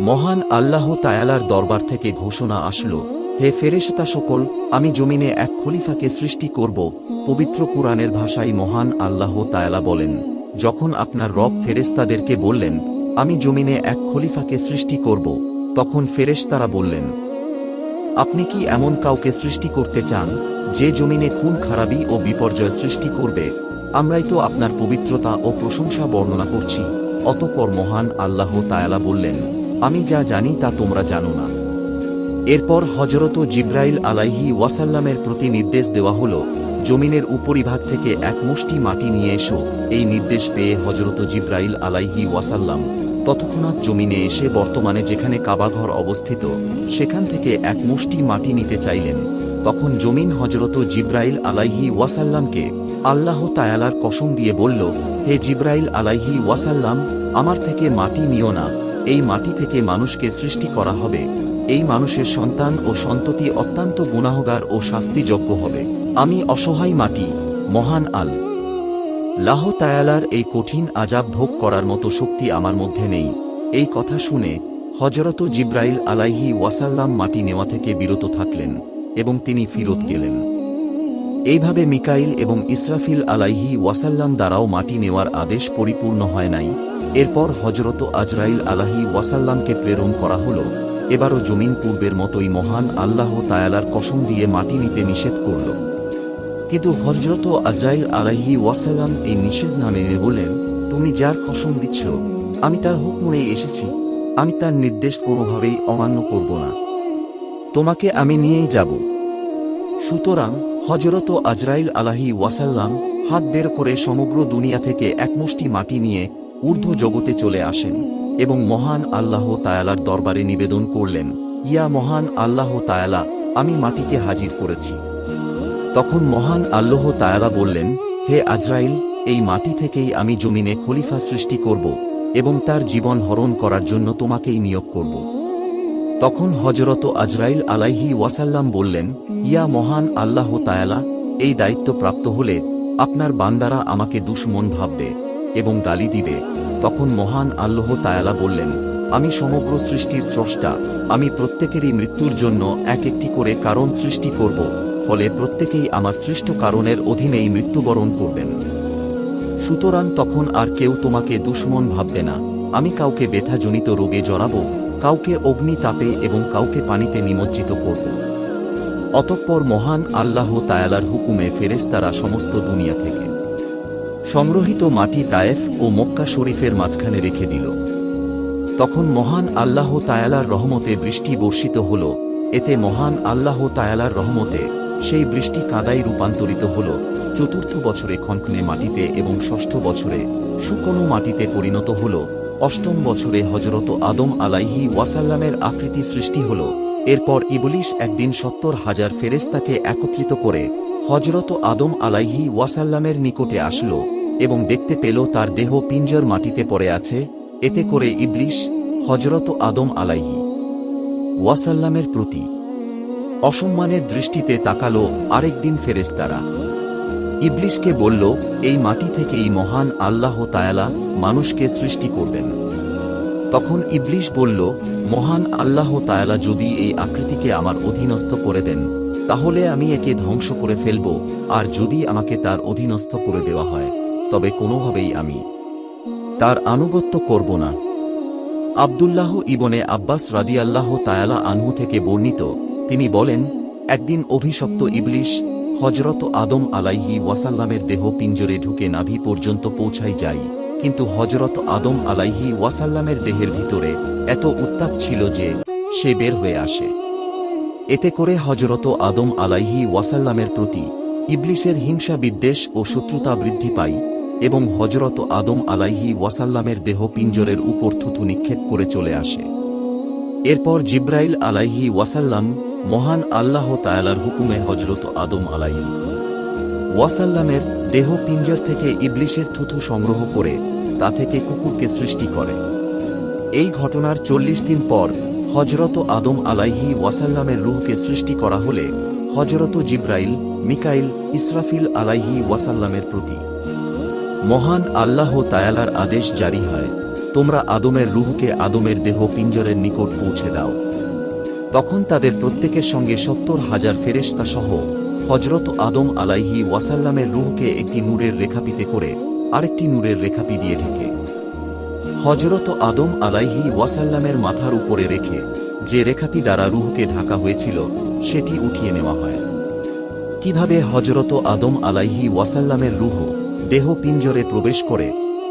মহান আল্লাহ তায়ালার দরবার থেকে ঘোষণা আসলো, হে ফেরেশতা সকল, আমি জমিনে এক খলিফাকে সৃষ্টি করব পবিত্র কুরআনের ভাষায় মহান আল্লাহ তায়ালা বলেন। যখন আপনার রব ফেরেস্তাদেরকে বললেন, আমি জমিনে এক খলিফাকে সৃষ্টি করব তখন ফেরেশতারা বললেন, আপনি কি এমন কাউকে সৃষ্টি করতে চান, যে জমিনে খুন, খারাপি ও বিপর্যয় সৃষ্টি করবে? আমরাই তো আপনার পবিত্রতা ও প্রশংসা বর্ণনা করছি অতপর মহান আল্লাহ তায়ালা বললেন আমি যা জানি তা তোমরা জানো না। এরপর হজরত জিব্রাইল আলাইহি ওয়াসাল্লামের প্রতি নির্দেশ দেওয়া হল, জমিনের উপরিভাগ থেকে এক মুষ্টি মাটি নিয়ে এসো। এই নির্দেশ পেয়ে হজরত জিব্রাইল আলাইহি ওয়াসাল্লাম তৎক্ষণাৎ জমিনে এসে বর্তমানে যেখানে কাবাঘর অবস্থিত, সেখান থেকে এক মুষ্টি মাটি নিতে চাইলেন। তখন জমিন হজরত জিব্রাইল আলাইহি ওয়াসাল্লামকে আল্লাহ তায়ালার কসম দিয়ে বলল, হে জিব্রাইল আলাইহি ওয়াসাল্লাম, আমার থেকে মাটি নিও না। এই মাটি থেকে মানুষকে সৃষ্টি করা হবে। এই মানুষের সন্তান ও সন্ততি অত্যন্ত গুনাহগার ও শাস্তিযোগ্য হবে। আমি অসহায় মাটি, মহান আল। লাহ তায়ালার এই কঠিন আজাব ভোগ করার মতো শক্তি আমার মধ্যে নেই। এই কথা শুনে হজরত জিব্রাইল আলাইহি ওয়াসাল্লাম মাটি নেওয়া থেকে বিরত থাকলেন এবং তিনি ফিরত গেলেন। এইভাবে মিকাইল এবং ইসরাফিল আলাইহি ওয়াসাল্লাম দ্বারাও মাটি নেওয়ার আদেশ পরিপূর্ণ হয় নাই। এরপর হজরত আজরাইল আলাহি ওয়াসাল্লামকে প্রেরণ করা হল। এবারও জমিন পূর্বের মতোই মহান আল্লাহ তায়ালার কসম দিয়ে মাটি নিতে নিষেধ করল। কিন্তু হজরত আজরাইল আলাহি ওয়াসাল্লাম এই নিষেধ না মেনে বললেন, তুমি যার কসম দিচ্ছ, আমি তার হুকুমে এসেছি। আমি তার নির্দেশ কোনোভাবেই অমান্য করব না। তোমাকে আমি নিয়েই যাব। সুতরাং হজরত আজরাইল আলাহি ওয়াসাল্লাম হাত বের করে সমগ্র দুনিয়া থেকে এক মুষ্টি মাটি নিয়ে ঊর্ধ্ব জগতে চলে আসেন এবং মহান আল্লাহ তায়ালার দরবারে নিবেদন করলেন, ইয়া মহান আল্লাহ তায়ালা, আমি মাটিকে হাজির করেছি। তখন মহান আল্লাহ তায়ালা বললেন, হে আজরাইল, এই মাটি থেকেই আমি জমিনে খলিফা সৃষ্টি করব এবং তার জীবন হরণ করার জন্য তোমাকেই নিয়োগ করব। তখন হজরত আজরাইল আলাইহি ওয়াসাল্লাম বললেন, ইয়া মহান আল্লাহ তায়ালা এই দায়িত্ব প্রাপ্ত হলে আপনার বান্দারা আমাকে দুশ্মন ভাববে এবং গালি দিবে। তখন মহান আল্লাহ তায়ালা বললেন, আমি সমগ্র সৃষ্টির স্রষ্টা, আমি প্রত্যেকেরই মৃত্যুর জন্য এক একটি করে কারণ সৃষ্টি করব, ফলে প্রত্যেকেই আমার সৃষ্ট কারণের অধীনেই মৃত্যুবরণ করবেন। সুতরাং তখন আর কেউ তোমাকে দুশ্মন ভাববে না। আমি কাউকে ব্যথাজনিত রোগে জড়াবো কাউকে অগ্নি তাপে এবং কাউকে পানিতে নিমজ্জিত করব। অতঃপর মহান আল্লাহ তায়ালার হুকুমে ফেরেস্তারা সমস্ত দুনিয়া থেকে সংগ্রহিত মাটি তায়েফ ও মক্কা শরীফের মাঝখানে রেখে দিল। তখন মহান আল্লাহ তায়ালার রহমতে বৃষ্টি বর্ষিত হল। এতে মহান আল্লাহ তায়ালার রহমতে সেই বৃষ্টি কাদায় রূপান্তরিত হল। চতুর্থ বছরে খনখনে মাটিতে এবং ষষ্ঠ বছরে শুকনো মাটিতে পরিণত হল। অষ্টম বছরে হজরত আদম আলাইহি ওয়াসাল্লামের আকৃতি সৃষ্টি হল। এরপর ইবলিশ একদিন সত্তর হাজার ফেরেস্তাকে একত্রিত করে হজরত আদম আলাইহি ওয়াসাল্লামের নিকটে আসল এবং দেখতে পেল তার দেহ পিঞ্জর মাটিতে পড়ে আছে। এতে করে ইবলিশ হজরত আদম আলাইহি ওয়াসাল্লামের প্রতি অসম্মানের দৃষ্টিতে তাকালো আরেকদিন ফেরেস্তারা ইবলিশকে বলল, এই মাটি থেকেই মহান আল্লাহ তায়ালা মানুষকে সৃষ্টি করবেন। তখন ইবলিশ বলল, মহান আল্লাহ তায়ালা যদি এই আকৃতিকে আমার অধীনস্থ করে দেন, তাহলে আমি একে ধ্বংস করে ফেলব, আর যদি আমাকে তার অধীনস্থ করে দেওয়া হয়, তবে কোনোভাবেই আমি তার আনুগত্য করব না। আবদুল্লাহ ইবনে আব্বাস রাদিয়াল্লাহ তায়ালা আনহু থেকে বর্ণিত, তিনি বলেন, একদিন অভিশপ্ত ইবলিশ হজরত আদম আলাইহি ওয়াসাল্লামের দেহ পিঞ্জরে ঢুকে নাভি পর্যন্ত পৌঁছাই যায়। কিন্তু হজরত আদম আলাইহি ওয়াসাল্লামের দেহের ভিতরে এত উত্তাপ ছিল যে সে বের হয়ে আসে। এতে করে হজরত আদম আলাইহি ওয়াসাল্লামের প্রতি ইবলিসের হিংসা বিদ্বেষ ও শত্রুতা বৃদ্ধি পায় এবং হজরত আদম আলাইহি ওয়াসাল্লামের দেহ পিঞ্জরের উপর থুথু নিক্ষেপ করে চলে আসে। এরপর জিব্রাইল আলাইহি ওয়াসাল্লাম মহান আল্লাহ তায়ালার হুকুমে হজরত আদম আলাইহি ওয়াসাল্লামের দেহ পিঞ্জর থেকে ইবলিশের থুথু সংগ্রহ করে তা থেকে কুকুরকে সৃষ্টি করে। এই ঘটনার চল্লিশ দিন পর হজরত আদম আলাইহি ওয়াসাল্লামের রুহকে সৃষ্টি করা হলে হজরত জিব্রাইল, মিকাইল, ইসরাফিল আলাইহি ওয়াসাল্লামের প্রতি। মহান আল্লাহ তায়ালার আদেশ জারি হয়, তোমরা আদমের রুহকে আদমের দেহ পিঞ্জরের নিকট পৌঁছে দাও। তখন তাদের প্রত্যেকের সঙ্গে সত্তর হাজার ফেরেশতা সহ হজরত আদম আলাইহি ওয়াসাল্লামের রুহকে একটি নূরের রেখাপিতে করে আরেকটি নূরের রেখাপি দিয়ে ঢেকে। হজরত আদম আলাইহি ওয়াসাল্লামের মাথার উপরে রেখে যে রেখাপি দ্বারা রুহকে ঢাকা হয়েছিল, সেটি উঠিয়ে নেওয়া হয়। কীভাবে হজরত আদম আলাইহি ওয়াসাল্লামের রুহ দেহ পিঞ্জরে প্রবেশ করে,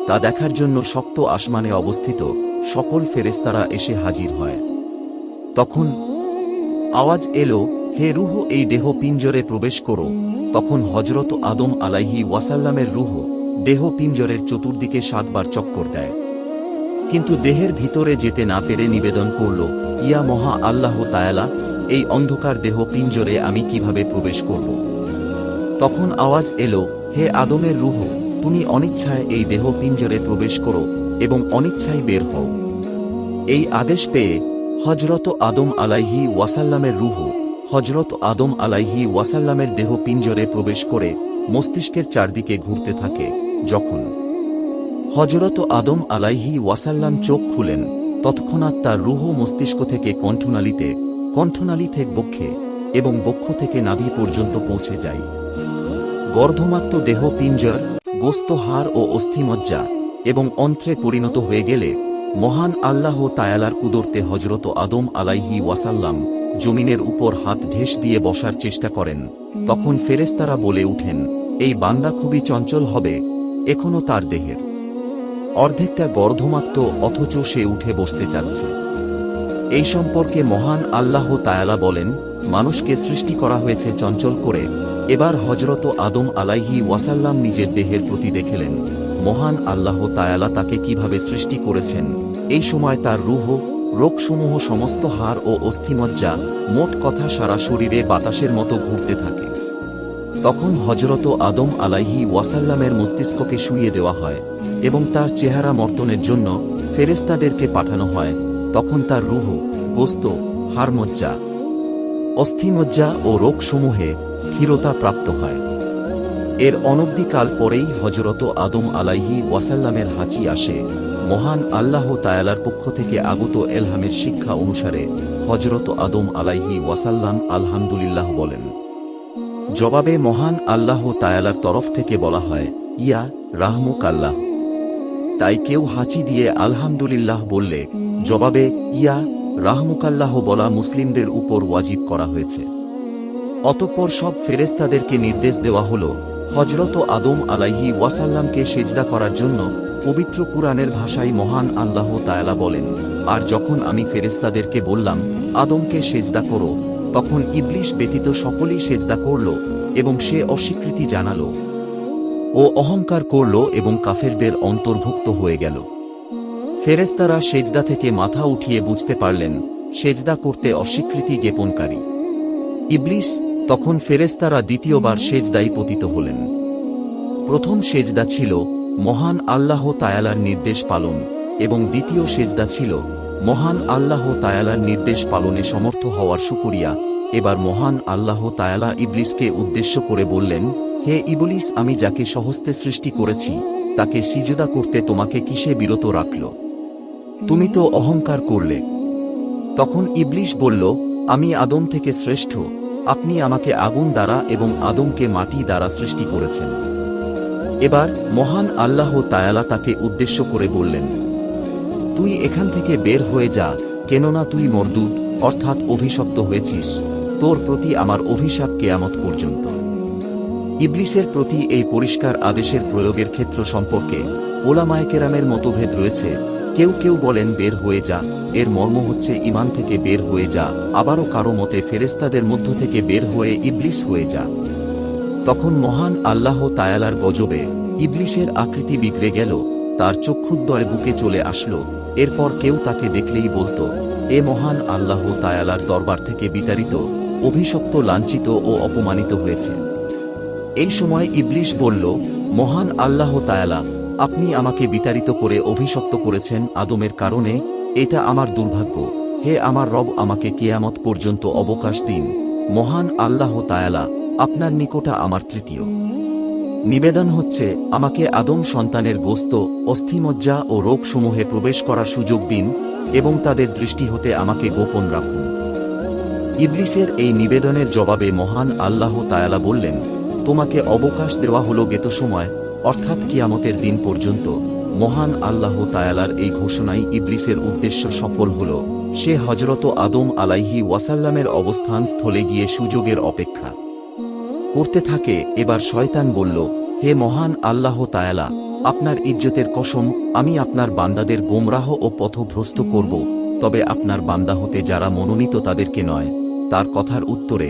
তা দেখার জন্য শক্ত আসমানে অবস্থিত সকল ফেরেস্তারা এসে হাজির হয়। তখন আওয়াজ এলো, হে রুহ, এই দেহ পিঞ্জরে প্রবেশ করো। তখন হজরত আদম আলাইহি ওয়াসাল্লামের রুহ দেহ পিঞ্জরের চতুর্দিকে সাতবার চক্কর দেয়। কিন্তু দেহের ভিতরে যেতে না পেরে নিবেদন করল, ইয়া মহা আল্লাহ তায়ালা, এই অন্ধকার দেহ পিঞ্জরে আমি কীভাবে প্রবেশ করব? তখন আওয়াজ এলো, হে আদমের রুহ, তুমি অনিচ্ছায় এই দেহ পিঞ্জরে প্রবেশ করো এবং অনিচ্ছায় বের হও। এই আদেশ পেয়ে হজরত আদম আলাইহি ওয়াসাল্লামের রুহ হজরত আদম আলাইহি ওয়াসাল্লামের দেহ পিঞ্জরে প্রবেশ করে মস্তিষ্কের চারদিকে ঘুরতে থাকে। যখন হজরত আদম আলাইহি ওয়াসাল্লাম চোখ খুলেন, তৎক্ষণাৎ তার রুহ মস্তিষ্ক থেকে কণ্ঠনালীতে, কণ্ঠনালী থেকে বক্ষে এবং বক্ষ থেকে নাভি পর্যন্ত পৌঁছে যায়। গর্ধমাত্র দেহ পিঞ্জর, গোস্ত হাড় ও অস্থিমজ্জা এবং অন্ত্রে পরিণত হয়ে গেলে মহান আল্লাহ তায়ালার কুদরতে হজরত আদম আলাইহি ওয়াসাল্লাম জমিনের উপর হাত ঢেস দিয়ে বসার চেষ্টা করেন। তখন ফেরেস্তারা বলে উঠেন, এই বান্দা খুবই চঞ্চল হবে। এখনও তার দেহের। অর্ধেকটা গর্ধমাত্র অথচ সে উঠে বসতে চাচ্ছে। এই সম্পর্কে মহান আল্লাহ তায়ালা বলেন, মানুষকে সৃষ্টি করা হয়েছে চঞ্চল করে, এবার হজরত আদম আলাইহি ওয়াসাল্লাম নিজের দেহের প্রতি দেখেলেন, মহান আল্লাহ তায়ালা তাকে কীভাবে সৃষ্টি করেছেন। এই সময় তার রুহ, রোগসমূহ সমস্ত হাড় ও অস্থিমজ্জা, মোট কথা সারা শরীরে বাতাসের মতো ঘুরতে থাকে। তখন হজরত আদম আলাইহি ওয়াসাল্লামের মস্তিষ্ককে শুইয়ে দেওয়া হয় এবং তার চেহারা মর্তনের জন্য ফেরেস্তাদেরকে পাঠানো হয়। তখন তার রুহ, গোস্ত হারমজ্জা অস্থিমজ্জা ও রোগসমূহে স্থিরতা প্রাপ্ত হয়। এর অনবধিকাল পরেই হজরত আদম আলাইহি ওয়াসাল্লামের হাঁচি আসে। মহান আল্লাহ তায়ালার পক্ষ থেকে আগত এলহামের শিক্ষা অনুসারে হজরত আদম আলাইহি ওয়াসাল্লাম আলহামদুলিল্লাহ বলেন। জবাবে মহান আল্লাহ তায়ালার তরফ থেকে বলা হয়, ইয়া রাহমুক আল্লাহ। তাই কেউ হাঁচি দিয়ে আলহামদুলিল্লাহ বললে, জবাবে ইয়া রাহমুকাল্লাহ বলা মুসলিমদের উপর ওয়াজিব করা হয়েছে। অতঃপর সব ফেরেস্তাদেরকে নির্দেশ দেওয়া হল হজরত আদম আলাইহি ওয়াসাল্লামকে সেজদা করার জন্য পবিত্র কুরআনের ভাষায় মহান আল্লাহ তায়ালা বলেন, আর যখন আমি ফেরেস্তাদেরকে বললাম, আদমকে সেজদা করো তখন ইবলিশ ব্যতীত সকলেই সেজদা করল এবং সে অস্বীকৃতি জানাল ও অহংকার করল এবং কাফেরদের অন্তর্ভুক্ত হয়ে গেল। ফেরেস্তারা সেজদা থেকে মাথা উঠিয়ে বুঝতে পারলেন, সেজদা করতে অস্বীকৃতি জ্ঞাপনকারী। ইবলিস তখন ফেরেস্তারা দ্বিতীয়বার সেজদাই পতিত হলেন। প্রথম সেজদা ছিল মহান আল্লাহ তায়ালার নির্দেশ পালন এবং দ্বিতীয় সেজদা ছিল মহান আল্লাহ তায়ালার নির্দেশ পালনে সমর্থ হওয়ার সুকুরিয়া এবার মহান আল্লাহ তায়ালা ইবলিসকে উদ্দেশ্য করে বললেন, হে ইবলিস, আমি যাকে সহস্তে সৃষ্টি করেছি, তাকে সিজদা করতে তোমাকে কিসে বিরত রাখল? তুমি তো অহংকার করলে। তখন ইবলিশ বলল, আমি আদম থেকে শ্রেষ্ঠ, আপনি আমাকে আগুন দ্বারা এবং আদমকে মাটি দ্বারা সৃষ্টি করেছেন। এবার মহান আল্লাহ তায়ালা তাকে উদ্দেশ্য করে বললেন, তুই এখান থেকে বের হয়ে যা, কেননা তুই মরদুদ অর্থাৎ অভিশপ্ত হয়েছিস। তোর প্রতি আমার অভিশাপ কেয়ামত পর্যন্ত। ইবলিসের প্রতি এই পরিষ্কার আদেশের প্রয়োগের ক্ষেত্র সম্পর্কে ওলামায়কেরামের মতভেদ রয়েছে। কেউ কেউ বলেন, বের হয়ে যা। এর মর্ম হচ্ছে ইমান থেকে বের হয়ে যা। আবারও কারও মতে ফেরেস্তাদের মধ্য থেকে বের হয়ে ইবলিস হয়ে যা। তখন মহান আল্লাহ তায়ালার গজবে ইবলিসের আকৃতি বিগড়ে গেল, তার চক্ষুদ্দয় বুকে চলে আসলো। এরপর কেউ তাকে দেখলেই বলতো, এ মহান আল্লাহ তায়ালার দরবার থেকে বিতাড়িত অভিশপ্ত, লাঞ্ছিত ও অপমানিত হয়েছে। এই সময় ইবলিশ বলল, মহান আল্লাহ তায়ালা আপনি আমাকে বিতাড়িত করে অভিশপ্ত করেছেন আদমের কারণে, এটা আমার দুর্ভাগ্য। হে আমার রব, আমাকে কেয়ামত পর্যন্ত অবকাশ দিন। মহান আল্লাহ তায়ালা আপনার নিকটা আমার তৃতীয়। নিবেদন হচ্ছে, আমাকে আদম সন্তানের গোস্ত, অস্থিমজ্জা ও রোগসমূহে প্রবেশ করার সুযোগ দিন এবং তাদের দৃষ্টি হতে আমাকে গোপন রাখুন। ইবলিসের এই নিবেদনের জবাবে মহান আল্লাহ তায়ালা বললেন, তোমাকে অবকাশ দেওয়া হল গেত সময়, অর্থাৎ কিয়ামতের দিন পর্যন্ত। মহান আল্লাহ তায়ালার এই ঘোষণাই ইবলিসের উদ্দেশ্য সফল হল। সে হজরত আদম আলাইহি ওয়াসাল্লামের অবস্থান স্থলে গিয়ে সুযোগের অপেক্ষা। করতে থাকে, এবার শয়তান বলল, হে মহান আল্লাহ তায়ালা, আপনার ইজ্জতের কসম, আমি আপনার বান্দাদের গোমরাহ ও পথভ্রষ্ট করব, তবে আপনার বান্দা হতে যারা মনোনীত তাদেরকে নয়। তার কথার উত্তরে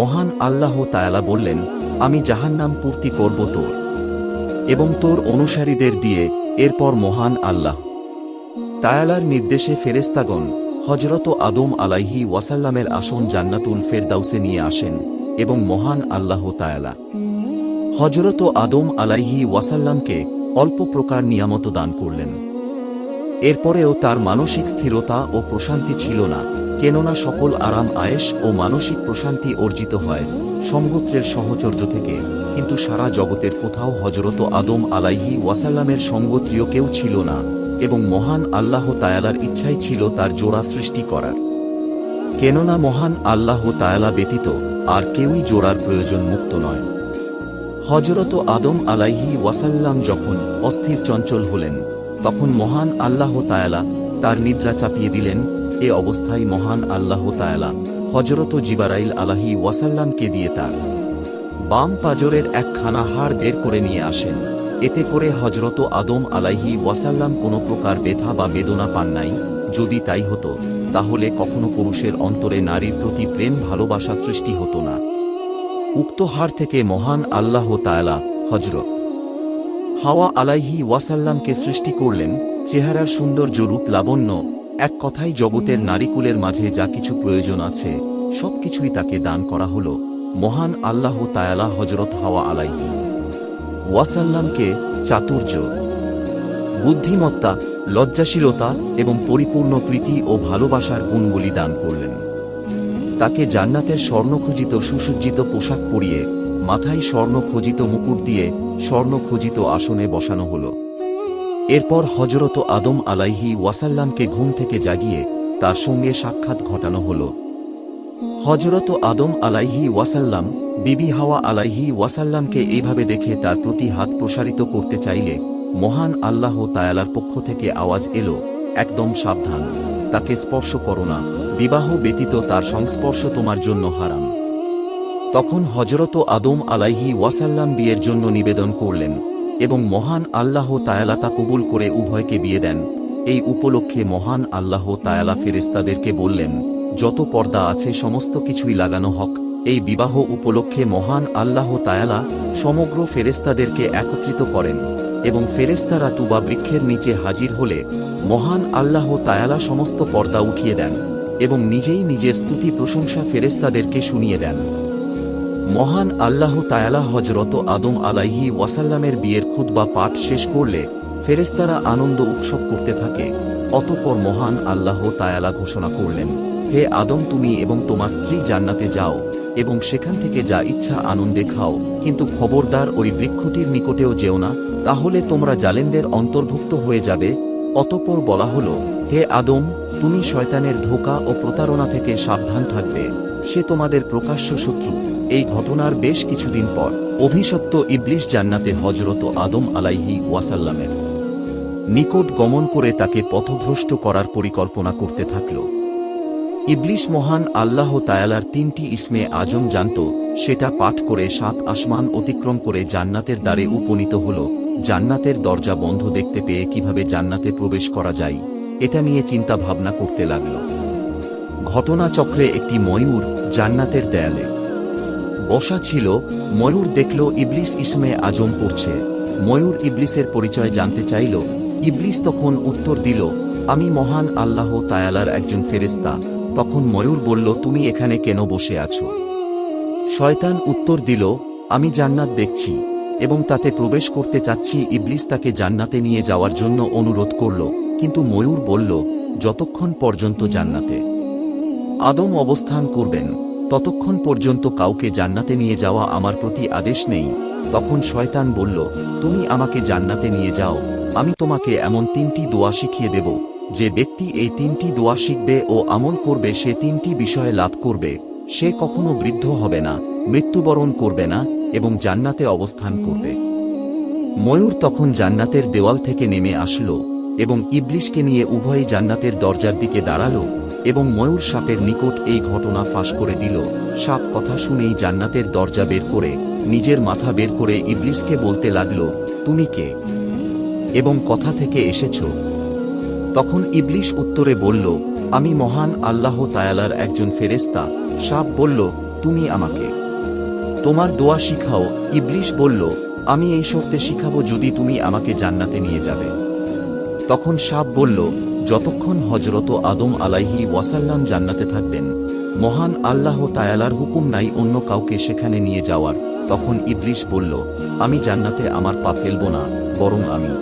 মহান আল্লাহ তায়ালা বললেন, আমি জাহান্নাম পূর্তি করব তোর এবং তোর অনুসারীদের দিয়ে এরপর মহান আল্লাহ। তায়ালার নির্দেশে ফেরেস্তাগণ হজরত আদম আলাইহি ওয়াসাল্লামের আসন জান্নাতুল ফেরদাউসে নিয়ে আসেন এবং মহান আল্লাহ তায়ালা হজরত আদম আলাইহি ওয়াসাল্লামকে অল্প প্রকার নিয়ামত দান করলেন। এরপরেও তার মানসিক স্থিরতা ও প্রশান্তি ছিল না। কেননা সকল আরাম আয়েশ ও মানসিক প্রশান্তি অর্জিত হয়, সমগোত্রের সহচর্য থেকে। কিন্তু সারা জগতের কোথাও হজরত আদম আলাইহি ওয়াসাল্লামের সঙ্গত্রীয় কেউ ছিল না এবং মহান আল্লাহ তায়ালার ইচ্ছাই ছিল তার জোড়া সৃষ্টি করার। কেননা মহান আল্লাহ তায়ালা ব্যতীত আর কেউই জোড়ার প্রয়োজন মুক্ত নয়। হজরত আদম আলাইহি ওয়াসাল্লাম যখন অস্থির চঞ্চল হলেন, তখন মহান আল্লাহ তায়ালা তার নিদ্রা চাপিয়ে দিলেন এ অবস্থায় মহান আল্লাহ তায়ালা হজরত জিবারাইল আলাহি ওয়াসাল্লামকে দিয়ে তার বাম পাজরের একখানা হাড় বের করে নিয়ে আসেন। এতে করে হজরত আদম আলাইহি ওয়াসাল্লাম কোনো প্রকার ব্যথা বা বেদনা পান নাই। যদি তাই হতো, তাহলে কখনো পুরুষের অন্তরে নারীর প্রতি প্রেম ভালোবাসা সৃষ্টি হতো না। উক্ত হাড় থেকে মহান আল্লাহ তায়ালা হজরত হাওয়া আলাইহি ওয়াসাল্লামকে সৃষ্টি করলেন। চেহারার সৌন্দর্য রূপ লাবণ্য এক কথাই জগতের নারীকুলের মাঝে যা কিছু প্রয়োজন আছে, সবকিছুই তাকে দান করা হল মহান আল্লাহ তায়ালা হজরত হাওয়া আলাইহি। ওয়াসাল্লামকে চাতুর্য, বুদ্ধিমত্তা, লজ্জাশীলতা এবং পরিপূর্ণ প্রীতি ও ভালোবাসার গুণগুলি দান করলেন। তাকে জান্নাতের স্বর্ণখচিত সুসজ্জিত পোশাক পরিয়ে মাথায় স্বর্ণখচিত মুকুট দিয়ে স্বর্ণখচিত আসনে বসানো হল। এরপর হজরত আদম আলাইহি ওয়াসাল্লামকে ঘুম থেকে জাগিয়ে তার সঙ্গে সাক্ষাৎ ঘটানো হল। হজরত আদম আলাইহি ওয়াসাল্লাম, বিবি হাওয়া আলাইহি ওয়াসাল্লামকে এইভাবে দেখে তার প্রতি হাত প্রসারিত করতে চাইলে মহান আল্লাহ তায়ালার পক্ষ থেকে আওয়াজ এলো, একদম সাবধান, তাকে স্পর্শ করো না, বিবাহ ব্যতীত তার সংস্পর্শ তোমার জন্য হারাম। তখন হজরত আদম আলাইহি ওয়াসাল্লাম বিয়ের জন্য নিবেদন করলেন এবং মহান আল্লাহ তায়ালা তা কবুল করে উভয়কে বিয়ে দেন। এই উপলক্ষে মহান আল্লাহ তায়ালা ফেরেস্তাদেরকে বললেন, যত পর্দা আছে সমস্ত কিছুই লাগানো হক। এই বিবাহ উপলক্ষে মহান আল্লাহ তায়ালা সমগ্র ফেরেস্তাদেরকে একত্রিত করেন এবং ফেরেস্তারা তুবা বৃক্ষের নিচে হাজির হলে মহান আল্লাহ তায়ালা সমস্ত পর্দা উঠিয়ে দেন এবং নিজেই নিজের স্তুতি প্রশংসা ফেরেস্তাদেরকে শুনিয়ে দেন। মহান আল্লাহ তায়ালা হজরত আদম আলাইহি ওয়াসাল্লামের বিয়ের খুতবা পাঠ শেষ করলে ফেরেস্তারা আনন্দ উৎসব করতে থাকে। অতঃপর মহান আল্লাহ তায়ালা ঘোষণা করলেন, হে আদম তুমি এবং তোমার স্ত্রী জান্নাতে যাও এবং সেখান থেকে যা ইচ্ছা আনন্দে খাও, কিন্তু খবরদার ওই বৃক্ষটির নিকটেও যেও না, তাহলে তোমরা জালেনদের অন্তর্ভুক্ত হয়ে যাবে। অতঃপর বলা হল, হে আদম, তুমি শয়তানের ধোকা ও প্রতারণা থেকে সাবধান থাকবে, সে তোমাদের প্রকাশ্য শত্রু। এই ঘটনার বেশ কিছুদিন পর অভিশপ্ত ইবলিশ জান্নাতে হজরত আদম আলাইহি ওয়াসাল্লামের নিকট গমন করে তাকে পথভ্রষ্ট করার পরিকল্পনা করতে থাকল। ইবলিশ মহান আল্লাহ তায়ালার তিনটি ইসমে আজম জানত, সেটা পাঠ করে সাত আসমান অতিক্রম করে জান্নাতের দ্বারে উপনীত হল। জান্নাতের দরজা বন্ধ দেখতে পেয়ে কীভাবে জান্নাতে প্রবেশ করা যায়, এটা নিয়ে চিন্তা ভাবনা করতে লাগল। ঘটনাচক্রে একটি ময়ূর জান্নাতের দেয়ালে বসা ছিল, ময়ূর দেখল ইবলিস ইসমে আজম পড়ছে। ময়ূর ইবলিসের পরিচয় জানতে চাইল, ইবলিস তখন উত্তর দিল, আমি মহান আল্লাহ তায়ালার একজন ফেরেস্তা তখন ময়ূর বলল, তুমি এখানে কেন বসে আছো? শয়তান উত্তর দিল, আমি জান্নাত দেখছি এবং তাতে প্রবেশ করতে চাচ্ছি। ইবলিস তাকে জান্নাতে নিয়ে যাওয়ার জন্য অনুরোধ করল, কিন্তু ময়ূর বলল, যতক্ষণ পর্যন্ত জান্নাতে। আদম অবস্থান করবেন। ততক্ষণ পর্যন্ত কাউকে জান্নাতে নিয়ে যাওয়া আমার প্রতি আদেশ নেই। তখন শয়তান বলল, তুমি আমাকে জান্নাতে নিয়ে যাও। আমি তোমাকে এমন তিনটি দোয়া শিখিয়ে দেব। যে ব্যক্তি এই তিনটি দোয়া শিখবে ও আমল করবে, সে তিনটি বিষয়ে লাভ করবে। সে কখনো বৃদ্ধ হবে না, মৃত্যুবরণ করবে না এবং জান্নাতে অবস্থান করবে। ময়ূর তখন জান্নাতের দেওয়াল থেকে নেমে আসলো এবং ইবলিশকে নিয়ে উভয়ই জান্নাতের দরজার দিকে দাঁড়াল। এবং ময়ূর সাপের নিকট এই ঘটনা ফাঁস করে দিল। সাপ কথা শুনেই জান্নাতের দরজা বের করে, নিজের মাথা বের করে ইবলিশকে বলতে লাগল, তুমি কে? এবং কথা থেকে এসেছ। তখন ইবলিশ উত্তরে বলল, আমি মহান আল্লাহ তায়ালার একজন ফেরেস্তা সাপ বলল, তুমি আমাকে। তোমার দোয়া শিখাও। ইবলিশ বলল, আমি এই শর্তে শিখাবো যদি তুমি আমাকে জান্নাতে নিয়ে যাবে। তখন সাপ বলল যতক্ষণ হজরত আদম আলাইহি ওয়াসাল্লাম জান্নাতে থাকবেন, মহান আল্লাহ তায়ালার হুকুম নাই অন্য কাউকে সেখানে নিয়ে যাওয়ার। তখন ইবলিশ বলল, আমি জান্নাতে আমার পা ফেলব না, বরং আমি।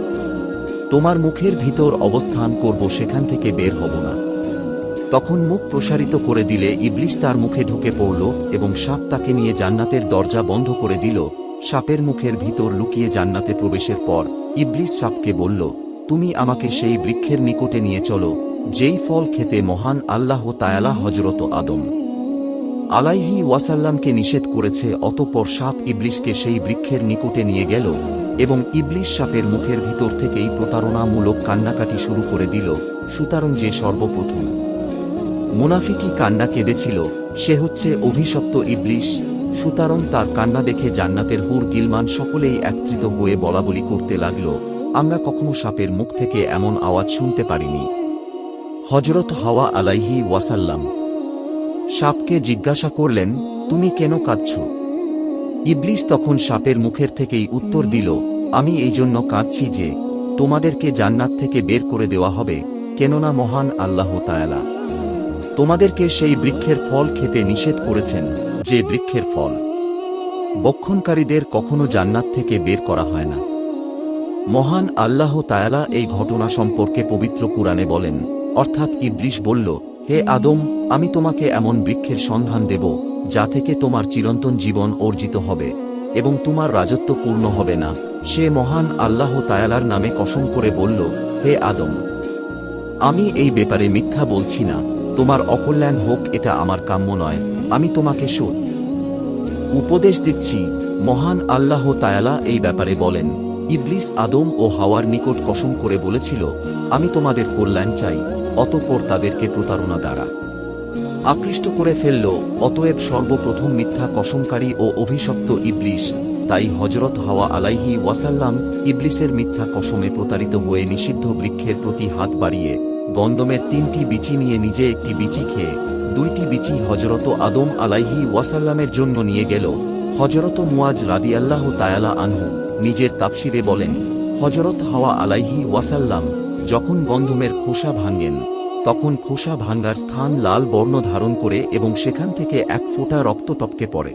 তোমার মুখের ভিতর অবস্থান করব, সেখান থেকে বের হব না। তখন মুখ প্রসারিত করে দিলে ইবলিশ তার মুখে ঢুকে পড়ল এবং সাপ তাকে নিয়ে জান্নাতের দরজা বন্ধ করে দিল। সাপের মুখের ভিতর লুকিয়ে জান্নাতে প্রবেশের পর ইবলিশ সাপকে বলল তুমি আমাকে সেই বৃক্ষের নিকটে নিয়ে চলো, যেই ফল খেতে মহান আল্লাহ তায়ালা হজরত আদম। আলাইহি ওয়াসাল্লামকে নিষেধ করেছে, অতঃপর সাপ ইবলিশকে সেই বৃক্ষের নিকটে নিয়ে গেল এবং ইবলিশ সাপের মুখের ভিতর থেকেই প্রতারণামূলক কান্নাকাটি শুরু করে দিল, সুতরাং যে সর্বপ্রথম মুনাফিকি কান্না কেঁদেছিল, সে হচ্ছে অভিশপ্ত ইবলিশ, সুতরাং তার কান্না দেখে জান্নাতের হুর গিলমান সকলেই একত্রিত হয়ে বলাবলি করতে লাগল। আমরা কখনো সাপের মুখ থেকে এমন আওয়াজ শুনতে পারিনি। হজরত হাওয়া আলাইহি ওয়াসাল্লাম সাপকে জিজ্ঞাসা করলেন, তুমি কেন কাঁদছ? ইবলিস তখন সাপের মুখের থেকেই উত্তর দিল, আমি এই জন্য কাঁদছি যে তোমাদেরকে জান্নাত থেকে বের করে দেওয়া হবে, কেননা মহান আল্লাহ তায়ালা তোমাদেরকে সেই বৃক্ষের ফল খেতে নিষেধ করেছেন, যে বৃক্ষের ফল বক্ষণকারীদের কখনো জান্নাত থেকে বের করা হয় না। মহান আল্লাহ তায়ালা এই ঘটনা সম্পর্কে পবিত্র কুরআনে বলেন, অর্থাৎ ইবলিশ বলল, হে আদম, আমি তোমাকে এমন বৃক্ষের সন্ধান দেব, যা থেকে তোমার চিরন্তন জীবন অর্জিত হবে, এবং তোমার রাজত্ব পূর্ণ হবে না। সে মহান আল্লাহ তায়ালার নামে কসম করে বলল, হে আদম, আমি এই ব্যাপারে মিথ্যা বলছি না, তোমার অকল্যাণ হোক, এটা আমার কাম্য নয়, আমি তোমাকে শোধ উপদেশ দিচ্ছি। মহান আল্লাহ তায়ালা এই ব্যাপারে বলেন ইবলিস আদম ও হাওয়ার নিকট কসম করে বলেছিল, আমি তোমাদের কল্যাণ চাই, অতঃপর তাদেরকে প্রতারণা দ্বারা। আকৃষ্ট করে ফেলল, অতএব সর্বপ্রথম মিথ্যা কসমকারী ও অভিশপ্ত ইবলিশ তাই হজরত হাওয়া আলাইহি ওয়াসাল্লাম ইবলিসের মিথ্যা কসমে প্রতারিত হয়ে নিষিদ্ধ বৃক্ষের প্রতি হাত বাড়িয়ে গন্দমের তিনটি বিচি নিয়ে নিজে একটি বিচি খেয়ে দুইটি বিচি হজরত আদম আলাইহি ওয়াসাল্লামের জন্য নিয়ে গেল। হজরত মুয়াজ রাদিয়াল্লাহ তায়ালা আনহু নিজের তাফসিরে বলেন হজরত হাওয়া আলাইহি ওয়াসাল্লাম যখন গন্ধমের খোসা ভাঙ্গেন তখন খোসা ভাঙ্গার স্থান লাল বর্ণ ধারণ করে এবং সেখান থেকে এক ফোঁটা রক্ত টপকে পড়ে।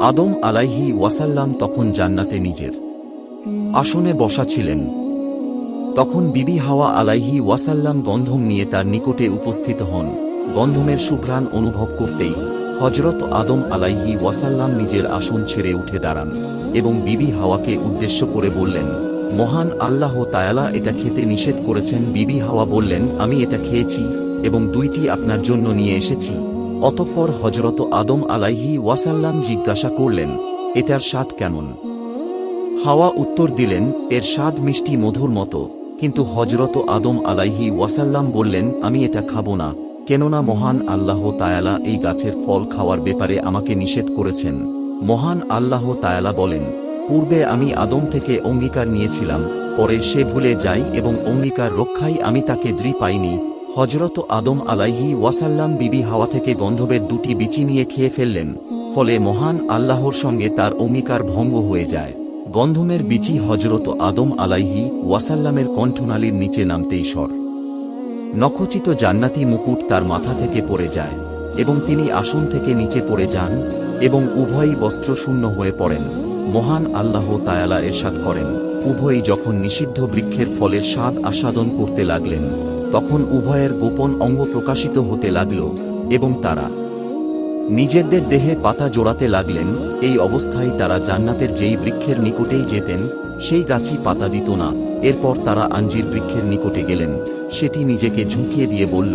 আদম আলাইহি ওয়াসাল্লাম তখন জান্নাতে নিজের আসনে বসা ছিলেন। তখন বিবি হাওয়া আলাইহি ওয়াসাল্লাম গন্ধম নিয়ে তার নিকটে উপস্থিত হন। গন্ধমের সুঘ্রাণ অনুভব করতেই হজরত আদম আলাইহি ওয়াসাল্লাম নিজের আসন ছেড়ে উঠে দাঁড়ান। এবং বিবি হাওয়াকে উদ্দেশ্য করে বললেন, মহান আল্লাহ তায়ালা এটা খেতে নিষেধ করেছেন। বিবি হাওয়া বললেন, আমি এটা খেয়েছি এবং দুইটি আপনার জন্য নিয়ে এসেছি। অতঃপর হজরত আদম আলাইহি ওয়াসাল্লাম জিজ্ঞাসা করলেন, এটার স্বাদ কেমন? হাওয়া উত্তর দিলেন, এর স্বাদ মিষ্টি মধুর মতো। কিন্তু হজরত আদম আলাইহি ওয়াসাল্লাম বললেন, আমি এটা খাব না। কেননা মহান আল্লাহ তায়ালা এই গাছের ফল খাওয়ার ব্যাপারে আমাকে নিষেধ করেছেন। মহান আল্লাহ তায়ালা বলেন, পূর্বে আমি আদম থেকে অঙ্গীকার নিয়েছিলাম, পরে সে ভুলে যাই এবং অঙ্গীকার রক্ষাই আমি তাকে দৃঢ় পাইনি। হজরত আদম আলাইহি ওয়াসাল্লাম বিবি হাওয়া থেকে গন্ধবের দুটি বিচি নিয়ে খেয়ে ফেললেন, ফলে মহান আল্লাহর সঙ্গে তার অঙ্গীকার ভঙ্গ হয়ে যায়। গন্ধমের বিচি হজরত আদম আলাইহি ওয়াসাল্লামের কণ্ঠনালীর নিচে নামতেই স্বর। নখচিত জান্নাতি মুকুট তার মাথা থেকে পড়ে যায় এবং তিনি আসন থেকে নিচে পড়ে যান এবং উভয়ই বস্ত্রশূন্য হয়ে পড়েন। মহান আল্লাহ তায়ালা এরশাদ করেন। উভয়ই যখন নিষিদ্ধ বৃক্ষের ফলের স্বাদ আস্বাদন করতে লাগলেন, তখন উভয়ের গোপন অঙ্গ প্রকাশিত হতে লাগল এবং তারা নিজেদের দেহে পাতা জোড়াতে লাগলেন। এই অবস্থায় তারা জান্নাতের যেই বৃক্ষের নিকটেই যেতেন, সেই গাছই পাতা দিত না। এরপর তারা আঞ্জির বৃক্ষের নিকটে গেলেন। সেটি নিজেকে ঝুঁকিয়ে দিয়ে বলল,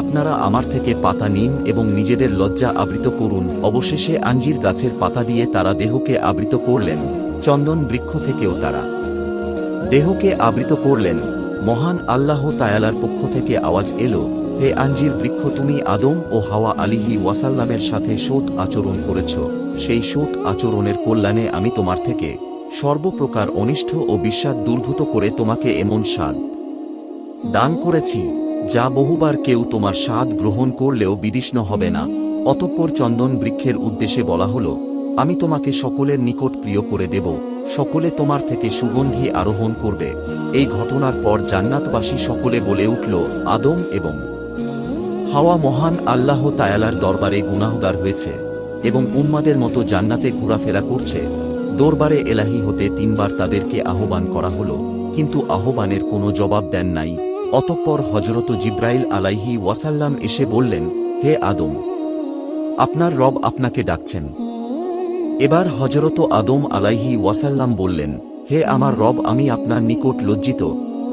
আপনারা আমার থেকে পাতা নিন এবং নিজেদের লজ্জা আবৃত করুন। অবশেষে আঞ্জির গাছের পাতা দিয়ে তারা দেহকে আবৃত করলেন, চন্দন বৃক্ষ থেকেও তারা। দেহকে আবৃত করলেন, মহান আল্লাহ তায়ালার পক্ষ থেকে আওয়াজ এলো, হে আঞ্জির বৃক্ষ, তুমি আদম ও হাওয়া আলিহি ওয়াসাল্লামের সাথে সৎ আচরণ করেছ। সেই সৎ আচরণের কল্যাণে আমি তোমার থেকে সর্বপ্রকার অনিষ্ট ও বিশ্বাস দুর্ভূত করে তোমাকে এমন স্বাদ দান করেছি, যা বহুবার কেউ তোমার স্বাদ গ্রহণ করলেও বিদিষ্ণ হবে না। অতঃপর চন্দন বৃক্ষের উদ্দেশ্যে বলা হলো, আমি তোমাকে সকলের নিকট প্রিয় করে দেব, সকলে তোমার থেকে সুগন্ধি আরোহণ করবে। এই ঘটনার পর জান্নাতবাসী সকলে বলে উঠল, আদম এবং হাওয়া মহান আল্লাহ তায়ালার দরবারে গুনাহগার হয়েছে এবং উম্মাদের মতো জান্নাতে ঘোরাফেরা করছে। দরবারে এলাহি হতে তিনবার তাদেরকে আহ্বান করা হলো, কিন্তু আহ্বানের কোনো জবাব দেন নাই। অতঃপর হজরত জিব্রাইল আলাইহি ওয়াসাল্লাম এসে বললেন, হে আদম, আপনার রব আপনাকে ডাকছেন। এবার হজরত আদম আলাইহি ওয়াসাল্লাম বললেন, হে আমার রব, আমি আপনার নিকট লজ্জিত।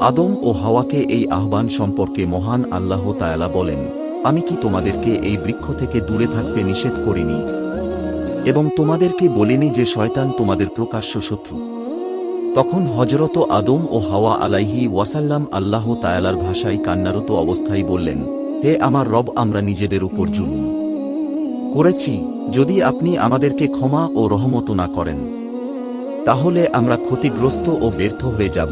আদম ও হাওয়াকে এই আহ্বান সম্পর্কে মহান আল্লাহ তায়ালা বলেন, আমি কি তোমাদেরকে এই বৃক্ষ থেকে দূরে থাকতে নিষেধ করিনি? এবং তোমাদেরকে বলিনি যে শয়তান তোমাদের প্রকাশ্য শত্রু? তখন হজরত আদম ও হাওয়া আলাইহি ওয়াসাল্লাম আল্লাহ তায়ালার ভাষায় কান্নারত অবস্থায় বললেন, হে আমার রব, আমরা নিজেদের উপর জুলুম। করেছি, যদি আপনি আমাদেরকে ক্ষমা ও রহমত না করেন, তাহলে আমরা ক্ষতিগ্রস্ত ও ব্যর্থ হয়ে যাব।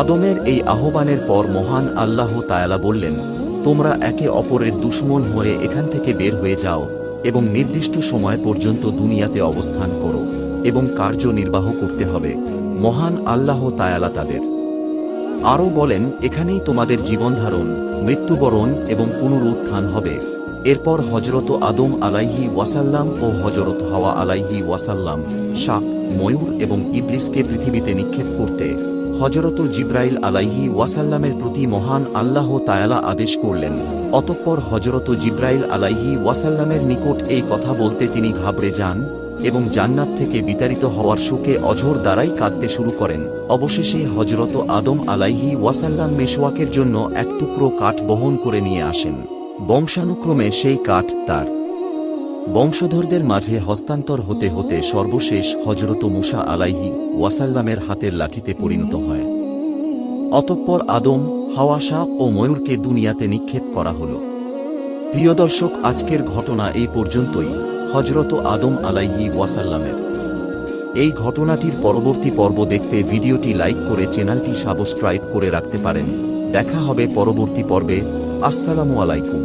আদমের এই আহ্বানের পর মহান আল্লাহ তায়ালা বললেন, তোমরা একে অপরের দুশ্মন হয়ে এখান থেকে বের হয়ে যাও এবং নির্দিষ্ট সময় পর্যন্ত দুনিয়াতে অবস্থান করো। এবং কার্য নির্বাহ করতে হবে। মহান আল্লাহ তায়ালা তাদের। আরও বলেন, এখানেই তোমাদের জীবনধারণ মৃত্যুবরণ এবং পুনরুত্থান হবে। এরপর হজরত আদম আলাইহি ওয়াসাল্লাম ও হজরত হাওয়া আলাইহি ওয়াসাল্লাম শাক, ময়ূর এবং ইবলিসকে পৃথিবীতে নিক্ষেপ করতে হজরত জিব্রাইল আলাইহি ওয়াসাল্লামের প্রতি মহান আল্লাহ তায়ালা আদেশ করলেন। অতঃপর হজরত জিব্রাইল আলাইহি ওয়াসাল্লামের নিকট এই কথা বলতে তিনি ঘাবড়ে যান। এবং জান্নাত থেকে বিতাড়িত হওয়ার শোকে অঝোর দ্বারাই কাঁদতে শুরু করেন। অবশেষে হজরত আদম আলাইহি ওয়াসাল্লাম মেশওয়াকের জন্য এক টুকরো কাঠ বহন করে নিয়ে আসেন। বংশানুক্রমে সেই কাঠ তার। বংশধরদের মাঝে হস্তান্তর হতে হতে সর্বশেষ হজরত মুসা আলাইহি ওয়াসাল্লামের হাতের লাঠিতে পরিণত হয়। অতঃপর আদম, হাওয়া, সাপ ও ময়ূরকে দুনিয়াতে নিক্ষেপ করা হল। প্রিয় দর্শক, আজকের ঘটনা এই পর্যন্তই। হজরত আদম আলাইহি ওয়াসাল্লামের। এই ঘটনাটির পরবর্তী পর্ব দেখতে ভিডিওটি লাইক করে চ্যানেলটি সাবস্ক্রাইব করে রাখতে পারেন। দেখা হবে পরবর্তী পর্বে। আসসালামু আলাইকুম।